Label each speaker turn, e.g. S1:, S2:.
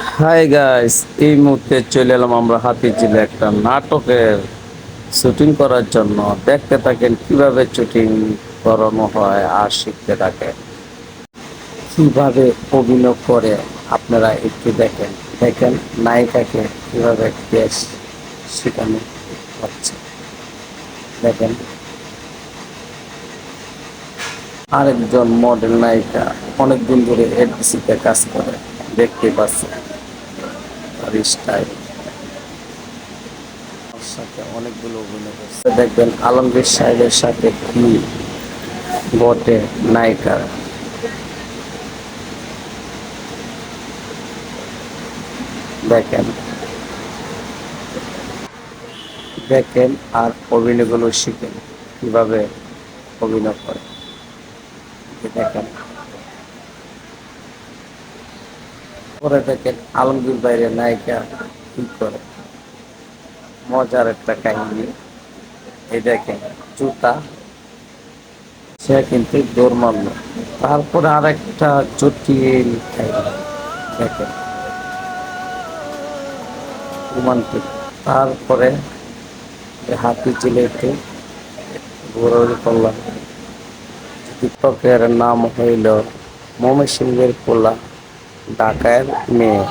S1: Hi guys এই মুহূর্তে চলে এলাম আমরা হাতিঝিলে একটা নাটকের শুটিং করার জন্য। দেখতে থাকেন কীভাবে শুটিং করানো হয় আর শিখতে থাকেন। কীভাবে অভিনয় করে আপনারা একটু দেখেন। দেখেন নায়িকাকে কীভাবে কেস শেখানো হচ্ছে। দেখেন। আরেকজন মডেল নায়িকা অনেকদিন ধরে এডিসিতে কাজ করে। দেখতে পাচ্ছেন। তার স্টাইল সাথে অনেকগুলো অভিনয় করছে। দেখবেন আলমগীর সাহেবের সাথে কি নায়িকার দেখেন। দেখেন আর অভিনয়গুলো শিখেন। কীভাবে অভিনয় করে। দেখেন। পরে দেখেন আলমগীর বাইরে নায়িকা কি করে? মজার একটা কাহিনী। এই দেখেন, জুতা। সে কিন্তু দৌড় মারলো তারপরে আরেকটা জটিল কাহিনী। দেখেন, রোমান্টিক। তারপরে হাতি চিলেতে ঘোরাঘুরি করলাম। টিকটকের নাম হইল মমি সিংহের পোলা। ঢাকার মেয়ে